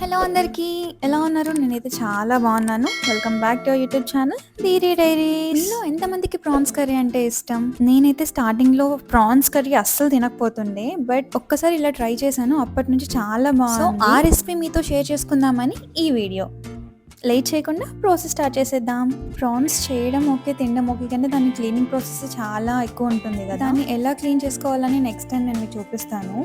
Hello అందరికీ ఎలా ఉన్నారు? నేనైతే చాలా బాగున్నాను. Welcome back to YouTube channel Deere diaries మీలో ఎంతమందికి ప్రాన్స్ కర్రీ అంటే ఇష్టం? నేనైతే స్టార్టింగ్లో ప్రాన్స్ కర్రీ అస్సలు తినకపోతుండే బట్ ఒక్కసారి ఇలా ట్రై చేశాను. అప్పటి నుంచి చాలా బాగుంది. ఆ రెసిపీ మీతో షేర్ చేసుకుందామని ఈ వీడియో లేట్ చేయకుండా ప్రాసెస్ స్టార్ట్ చేసేద్దాం. ప్రాన్స్ చేయడం ఓకే తినడం ఓకే కానీ దాని క్లీనింగ్ ప్రాసెస్ చాలా ఎక్కువ ఉంటుంది కదా? దాన్ని ఎలా క్లీన్ చేసుకోవాలని నెక్స్ట్ టైం నేను మీకు చూపిస్తాను.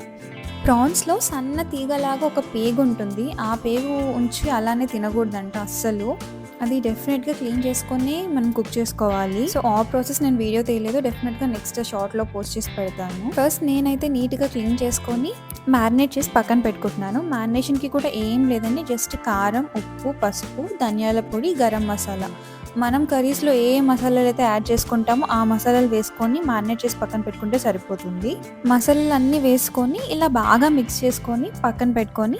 ప్రాన్స్లో సన్న తీగలాగా ఒక పేగు ఉంటుంది ఆ పేగు ఉంచి అలానే తినకూడదంట అస్సలు. అది డెఫినెట్గా క్లీన్ చేసుకొని మనం కుక్ చేసుకోవాలి. సో ఆ ప్రాసెస్ నేను వీడియో తీయలేదు. డెఫినెట్గా నెక్స్ట్ షార్ట్లో పోస్ట్ చేసి పెడతాను. ఫస్ట్ నేనైతే నీట్గా క్లీన్ చేసుకొని మ్యారినేట్ చేసి పక్కన పెట్టుకుంటున్నాను. మ్యారినేషన్కి కూడా ఏం లేదండి. జస్ట్ కారం ఉప్పు పసుపు ధనియాల పొడి గరం మసాలా. మనం కర్రీస్లో ఏ మసాలాలు అయితే యాడ్ చేసుకుంటామో ఆ మసాలాలు వేసుకొని మ్యారినేట్ చేసి పక్కన పెట్టుకుంటే సరిపోతుంది. మసాలాలు అన్నీ వేసుకొని ఇలా బాగా మిక్స్ చేసుకొని పక్కన పెట్టుకొని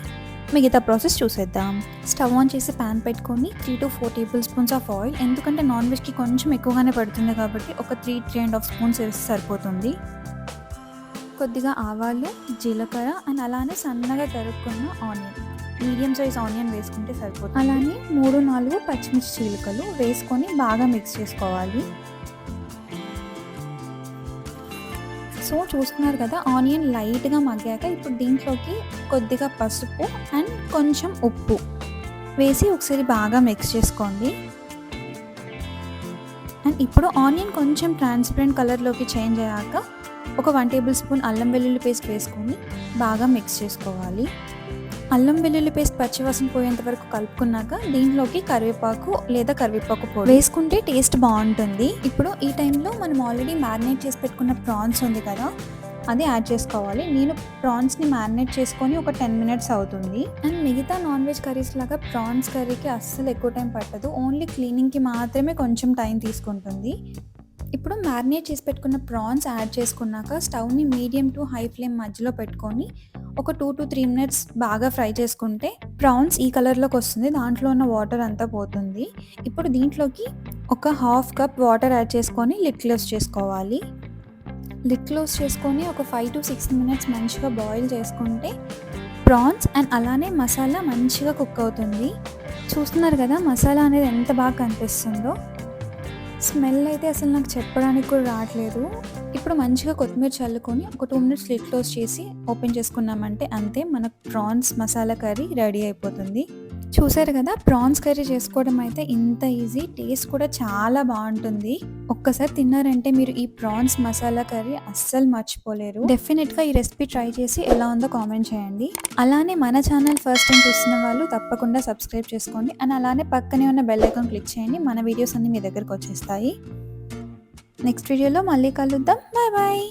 మిగతా ప్రాసెస్ చూసేద్దాం. స్టవ్ ఆన్ చేసి ప్యాన్ పెట్టుకొని three to four tablespoons of oil ఎందుకంటే నాన్ వెజ్కి కొంచెం ఎక్కువగానే పడుతుంది కాబట్టి ఒక three three and half spoons వేస్తే సరిపోతుంది. కొద్దిగా ఆవాలు జీలకర్ర అండ్ అలానే సన్నగా తరుక్కున్న ఆనియన్ మీడియం సైజ్ ఆనియన్ వేసుకుంటే సరిపోతుంది. అలానే మూడు నాలుగు పచ్చిమిర్చి చీలికలు వేసుకొని బాగా మిక్స్ చేసుకోవాలి. సో చూస్తున్నారు కదా ఆనియన్ లైట్గా మగ్గాక ఇప్పుడు దీంట్లోకి కొద్దిగా పసుపు అండ్ కొంచెం ఉప్పు వేసి ఒకసారి బాగా మిక్స్ చేసుకోండి. అండ్ ఇప్పుడు ఆనియన్ కొంచెం ట్రాన్స్పరెంట్ కలర్లోకి చేంజ్ అయ్యాక ఒక వన్ టేబుల్ స్పూన్ అల్లం వెల్లుల్లి పేస్ట్ వేసుకొని బాగా మిక్స్ చేసుకోవాలి. అల్లం వెల్లుల్లి పేస్ట్ పచ్చివాసన పోయేంత వరకు కలుపుకున్నాక దీంట్లోకి కరివేపాకు లేదా కరివేపాకు పొడి వేసుకుంటే టేస్ట్ బాగుంటుంది. ఇప్పుడు ఈ టైంలో మనం ఆల్రెడీ మ్యారినేట్ చేసి పెట్టుకున్న ప్రాన్స్ ఉంది కదా అది యాడ్ చేసుకోవాలి. నేను ప్రాన్స్ని మ్యారినేట్ చేసుకొని ఒక టెన్ మినిట్స్ అవుతుంది. అండ్ మిగతా నాన్ వెజ్ కర్రీస్ లాగా ప్రాన్స్ కర్రీకి అస్సలు ఎక్కువ టైం పట్టదు. ఓన్లీ క్లీనింగ్కి మాత్రమే కొంచెం టైం తీసుకుంటుంది. ఇప్పుడు మ్యారినేట్ చేసి పెట్టుకున్న ప్రాన్స్ యాడ్ చేసుకున్నాక స్టవ్ని మీడియం టు హై ఫ్లేమ్ మధ్యలో పెట్టుకొని ఒక టూ టు త్రీ మినిట్స్ బాగా ఫ్రై చేసుకుంటే ప్రాన్స్ ఈ కలర్లోకి వస్తుంది. దాంట్లో ఉన్న వాటర్ అంతా పోతుంది. ఇప్పుడు దీంట్లోకి ఒక హాఫ్ కప్ వాటర్ యాడ్ చేసుకొని లిట్ క్లోజ్ చేసుకోవాలి. లిట్ క్లోజ్ చేసుకొని ఒక ఫైవ్ టు సిక్స్ మినిట్స్ మంచిగా బాయిల్ చేసుకుంటే ప్రాన్స్ అండ్ అలానే మసాలా మంచిగా కుక్ అవుతుంది. చూస్తున్నారు కదా మసాలా అనేది ఎంత బాగా కనిపిస్తుందో. స్మెల్ అయితే అసలు నాకు చెప్పడానికి కూడా రావట్లేదు. ఇప్పుడు మంచిగా కొత్తిమీర చల్లుకొని ఒక టూ మినిట్స్ లిట్ క్లోజ్ చేసి ఓపెన్ చేసుకున్నామంటే అంతే మన ప్రాన్స్ మసాలా కర్రీ రెడీ అయిపోతుంది. చూసారు కదా ప్రాన్స్ కర్రీ చేసుకోవడం అయితే ఇంత ఈజీ టేస్ట్ కూడా చాలా బాగుంటుంది. ఒక్కసారి తిన్నారంటే మీరు ఈ ప్రాన్స్ మసాలా కర్రీ అస్సలు మర్చిపోలేరు. డెఫినెట్గా ఈ రెసిపీ ట్రై చేసి ఎలా ఉందో కామెంట్ చేయండి. అలానే మన ఛానల్ ఫస్ట్ టైం చూస్తున్న వాళ్ళు తప్పకుండా సబ్స్క్రైబ్ చేసుకోండి. అండ్ అలానే పక్కనే ఉన్న బెల్ ఐకాన్ క్లిక్ చేయండి. మన వీడియోస్ అన్ని మీ దగ్గరకు వచ్చేస్తాయి. నెక్స్ట్ వీడియోలో మళ్ళీ కలుద్దాం. Bye bye